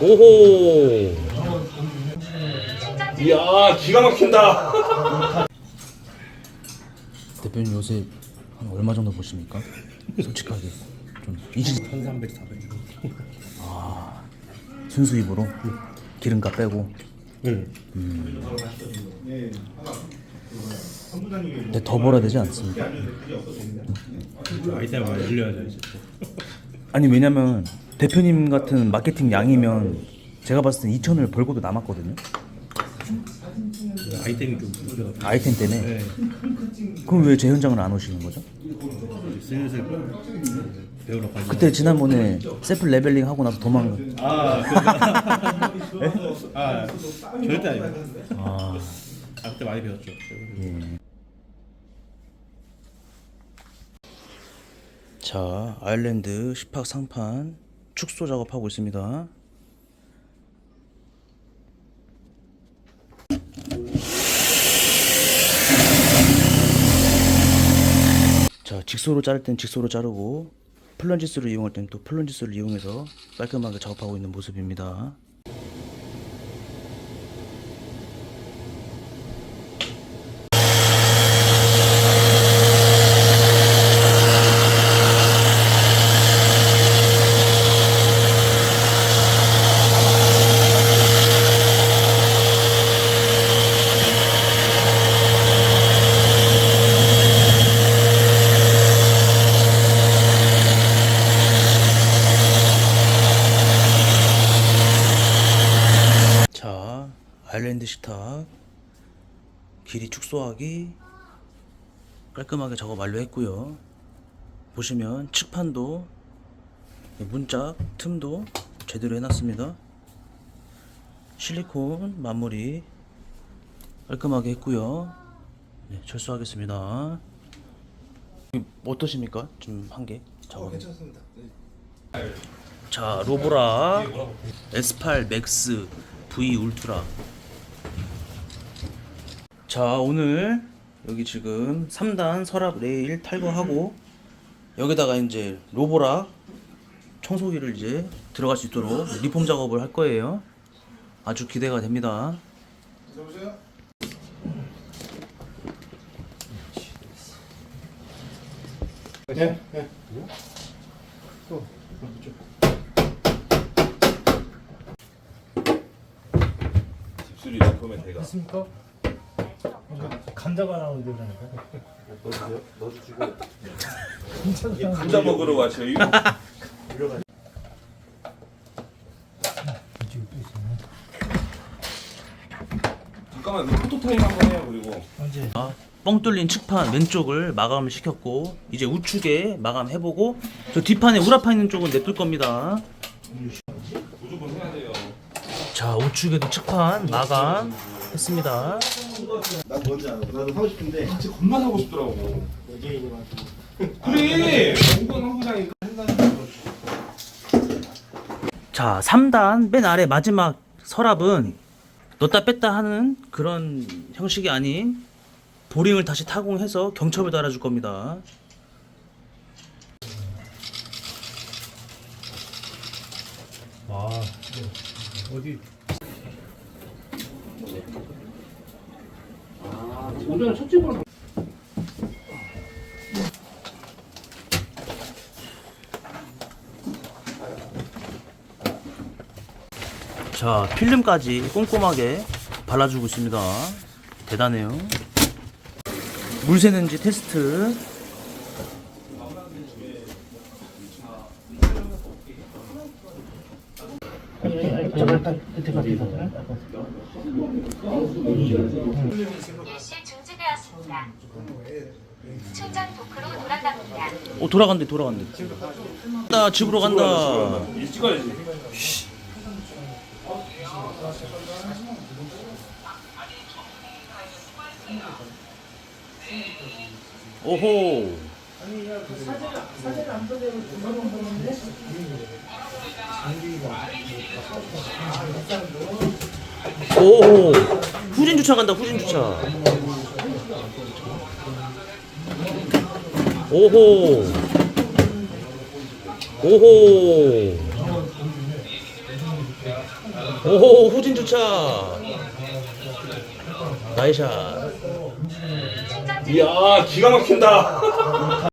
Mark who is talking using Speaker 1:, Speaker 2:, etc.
Speaker 1: 오호. 이야, 기가 막힌다. 대표님 요새 한 얼마 정도 보십니까? 솔직하게 좀 이지
Speaker 2: 1300, 400.
Speaker 1: 순수 입으로 기름값 빼고.
Speaker 2: 네.
Speaker 1: 근데 더 벌어야 되지 않습니까?
Speaker 2: 아이템 많이 늘려야죠 이제.
Speaker 1: 아니 왜냐면 대표님 같은 마케팅 양이면 제가 봤을 땐 2천을 벌고도 남았거든요.
Speaker 2: 아이템이 좀 부족해가지고.
Speaker 1: 아이템 때문에.
Speaker 2: 네.
Speaker 1: 그럼 왜 제 현장을 안 오시는 거죠?
Speaker 2: 슬슬 배우러 가죠.
Speaker 1: 그때 지난번에 셀프 레벨링 하고 나서 도망.
Speaker 2: 아. 아, 절대 아니에요.
Speaker 1: 아,
Speaker 2: 아, 그때 많이 배웠죠.
Speaker 1: 자 아일랜드 10박 상판 축소 작업하고 있습니다. 자 직소로 자를 땐 직소로 자르고 플런지스를 이용할 땐 또 플런지스를 이용해서 깔끔하게 작업하고 있는 모습입니다. 자, 아일랜드 식탁 길이 축소하기 깔끔하게 작업 완료했고요. 보시면 측판도 문짝 틈도 제대로 해놨습니다. 실리콘 마무리 깔끔하게 했고요. 네, 철수하겠습니다. 어떠십니까? 좀 한개 작업.
Speaker 3: 괜찮습니다.
Speaker 1: 자 로보라 S8 맥스 V 울트라 자 오늘 여기 지금 3단 서랍 레일 탈거하고 여기다가 이제 로보라 청소기를 이제 들어갈 수 있도록 리폼 작업을 할 거예요 아주 기대가 됩니다
Speaker 3: 여보세요? 네, 네.
Speaker 4: 집수리 제품의 대가
Speaker 5: 했습니까? 감자가 나오는데 그러니까.
Speaker 4: 감자 먹으러 가셔요. 잠깐만 포토 타임 한번 해요 그리고
Speaker 5: 언제?
Speaker 1: 아, 뻥 뚫린 측판 왼쪽을 마감을 시켰고 이제 우측에 마감해보고 저 뒷판에 우라파 있는 쪽은 냅둘 겁니다
Speaker 4: 무조건 해야 돼요.
Speaker 1: 자 우측에도 측판 마감 했습니다
Speaker 3: 난 뭔지 알아. 나도 하고 싶은데
Speaker 4: 진짜 겁나 사고 싶더라고.
Speaker 3: 여기에 가지고
Speaker 4: 그래. 이건 한부장이니까
Speaker 1: 자 3단 맨 아래 마지막 서랍은 넣다 뺐다 하는 그런 형식이 아닌 보링을 다시 타공해서 경첩을 달아줄 겁니다
Speaker 5: 아, 어디?
Speaker 1: 자 필름까지 꼼꼼하게 발라주고 있습니다. 대단해요. 물 새는지 테스트.
Speaker 6: 일시 중지되 었습니다. 충전 도크로 돌아갑니다.
Speaker 1: 오 돌아간대 돌아간대 간다 집으로 간다
Speaker 4: 일 찍어야지.
Speaker 1: 오호 오호 후진 주차 간다 후진 주차 오호 오호 오호 후진 주차. 나이샷.
Speaker 4: 이야 기가 막힌다